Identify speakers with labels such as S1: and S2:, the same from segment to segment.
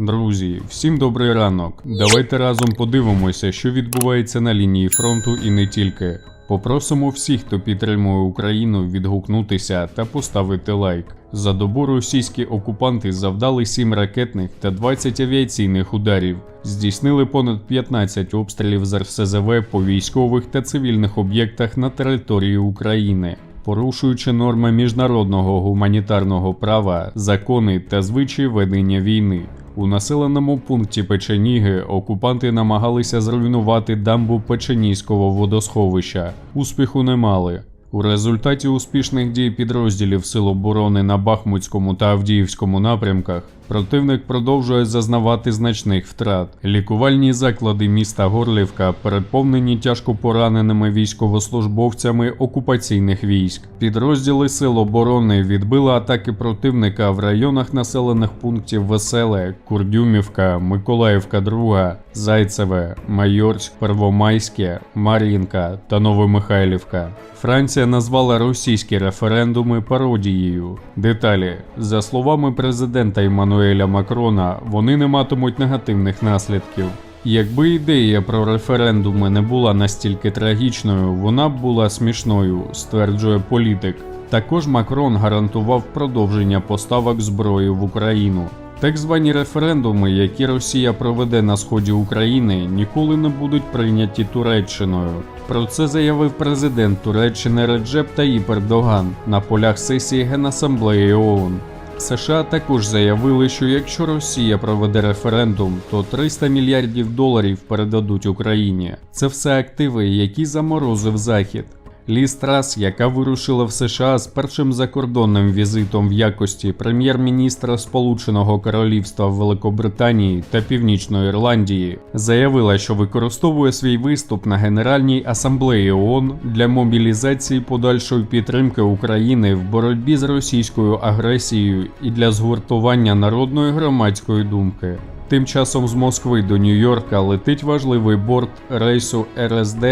S1: Друзі, всім добрий ранок. Давайте разом подивимося, що відбувається на лінії фронту і не тільки. Попросимо всіх, хто підтримує Україну, відгукнутися та поставити лайк. За добу російські окупанти завдали 7 ракетних та 20 авіаційних ударів, здійснили понад 15 обстрілів з РСЗВ по військових та цивільних об'єктах на території України. Порушуючи норми міжнародного гуманітарного права, закони та звичаї ведення війни. У населеному пункті Печеніги окупанти намагалися зруйнувати дамбу Печенійського водосховища. Успіху не мали. У результаті успішних дій підрозділів Сил оборони на Бахмутському та Авдіївському напрямках противник продовжує зазнавати значних втрат. Лікувальні заклади міста Горлівка переповнені тяжко пораненими військовослужбовцями окупаційних військ. Підрозділи Сил оборони відбили атаки противника в районах населених пунктів Веселе, Курдюмівка, Миколаївка, Друга, Зайцеве, Майорськ, Первомайське, Мар'їнка та Новомихайлівка. Франція назвала російські референдуми пародією. Деталі за словами президента Еммануеля Макрона, вони не матимуть негативних наслідків. Якби ідея про референдуми не була настільки трагічною, вона б була смішною, стверджує політик. Також Макрон гарантував продовження поставок зброї в Україну. Так звані референдуми, які Росія проведе на сході України, ніколи не будуть прийняті Туреччиною. Про це заявив президент Туреччини Реджеп Таїп Ердоган на полях сесії Генасамблеї ООН. США також заявили, що якщо Росія проведе референдум, то 300 мільярдів доларів передадуть Україні. Це все активи, які заморозив Захід. Ліз Трас, яка вирушила в США з першим закордонним візитом в якості прем'єр-міністра Сполученого Королівства Великобританії та Північної Ірландії, заявила, що використовує свій виступ на Генеральній асамблеї ООН для мобілізації подальшої підтримки України в боротьбі з російською агресією і для згуртування народної громадської думки. Тим часом з Москви до Нью-Йорка летить важливий борт рейсу РСД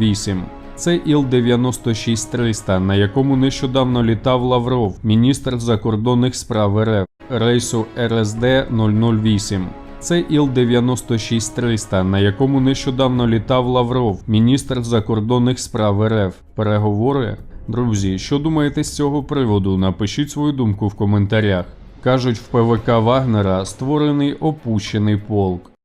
S1: 008. Це Іл-96-300, на якому нещодавно літав Лавров, міністр закордонних справ РФ, рейсу РСД 008. Це Іл-96-300, на якому нещодавно літав Лавров, міністр закордонних справ РФ. Переговори? Друзі, що думаєте з цього приводу? Напишіть свою думку в коментарях. Кажуть, в ПВК Вагнера створений опущений полк.